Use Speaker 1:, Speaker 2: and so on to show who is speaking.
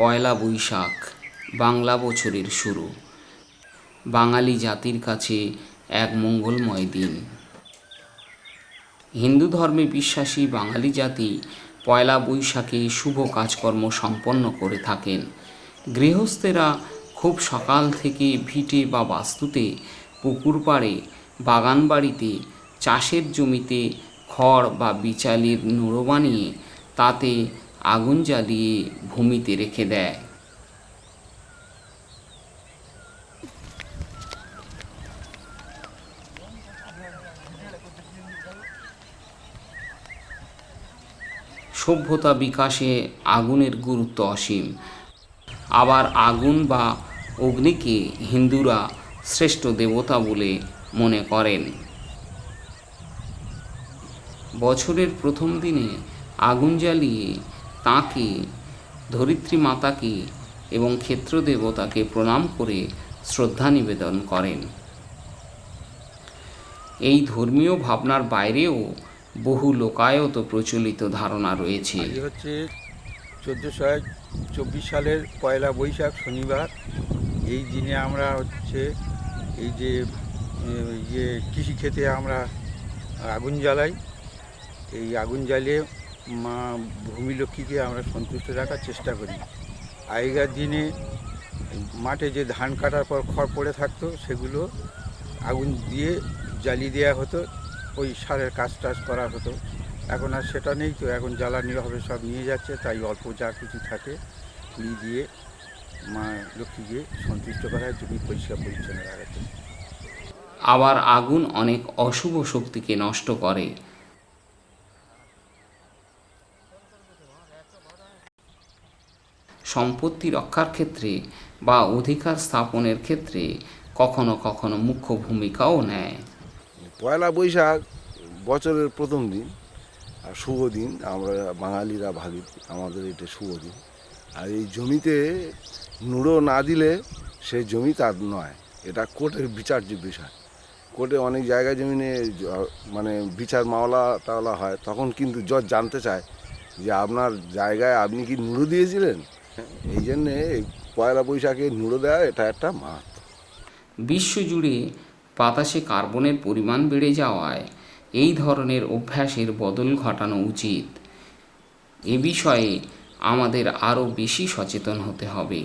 Speaker 1: পয়লা বৈশাখ, বাংলা বছরের শুরু। বাঙালি জাতির কাছে এক মঙ্গলময় দিন। হিন্দু ধর্মে বিশ্বাসী বাঙালি জাতি পয়লা বৈশাখে শুভ কাজকর্ম সম্পন্ন করে থাকেন। গৃহস্থেরা খুব সকাল থেকে ভিটে বা বাস্তুতে, পুকুর পাড়ে বাগান বাড়িতে চাষের জমিতে খড় বা বিচালির নুড়ো বানিয়ে তাতে আগুন জ্বালিয়ে ভূমিতে রেখে দেয়। সভ্যতা বিকাশে আগুনের গুরুত্ব অসীম। আবার আগুন বা অগ্নিকে হিন্দুরা শ্রেষ্ঠ দেবতা বলে মনে করেন। বছরের প্রথম দিনে আগুন জ্বালিয়ে তাঁকে, ধরিত্রী মাতাকে এবং ক্ষেত্র দেবতাকে প্রণাম করে শ্রদ্ধা নিবেদন করেন। এই ধর্মীয় ভাবনার বাইরেও বহু লোকায়ত প্রচলিত ধারণা রয়েছে।
Speaker 2: হচ্ছে চোদ্দোশো চব্বিশ সালের পয়লা বৈশাখ শনিবার। এই দিনে আমরা হচ্ছে এই যে ইয়ে কৃষিক্ষেতে আমরা আগুন জ্বালাই। এই আগুন জ্বালিয়ে মা ভূমি লক্ষ্মীকে আমরা সন্তুষ্ট রাখার চেষ্টা করি। আগেকার দিনে মাঠে যে ধান কাটার পর খড় পড়ে থাকতো, সেগুলো আগুন দিয়ে জ্বালিয়ে দেওয়া হতো, ওই সারের কাজ টাজ করা হতো। এখন আর সেটা নেই তো, এখন জ্বালানি হবে, সব নিয়ে যাচ্ছে, তাই অল্প যা কিছু থাকে পুড়ি দিয়ে মা লক্ষ্মীকে সন্তুষ্ট করা হয় জমি পরিষ্কার পরিচ্ছন্ন রাখার।
Speaker 1: আবার আগুন অনেক অশুভ শক্তিকে নষ্ট করে। সম্পত্তি রক্ষার ক্ষেত্রে বা অধিকার স্থাপনের ক্ষেত্রে কখনো কখনো মুখ্য ভূমিকাও নেয়।
Speaker 3: পয়লা বৈশাখ বছরের প্রথম দিন আর শুভ দিন, আমরা বাঙালিরা ভাবি আমাদের এটা শুভ দিন। আর এই জমিতে নুড়ো না দিলে সে জমি তার নয়। এটা কোর্টের বিচার্য বিষয়। কোর্টে অনেক জায়গা জমিনে মানে বিচার মামলা টাওলা হয়, তখন কিন্তু জজ জানতে চায় যে আপনার জায়গায় আপনি কি নুড়ো দিয়েছিলেন? এই জন্যে পয়লা বৈশাখে নুড়ো দেওয়া এটা একটা মাত
Speaker 1: বিশ্বজুড়ে বাতাসে কার্বনের পরিমাণ বেড়ে যাওয়ায় এই ধরনের অভ্যাসের বদল ঘটানো উচিত। এ বিষয়ে আমাদের আরও বেশি সচেতন হতে হবে।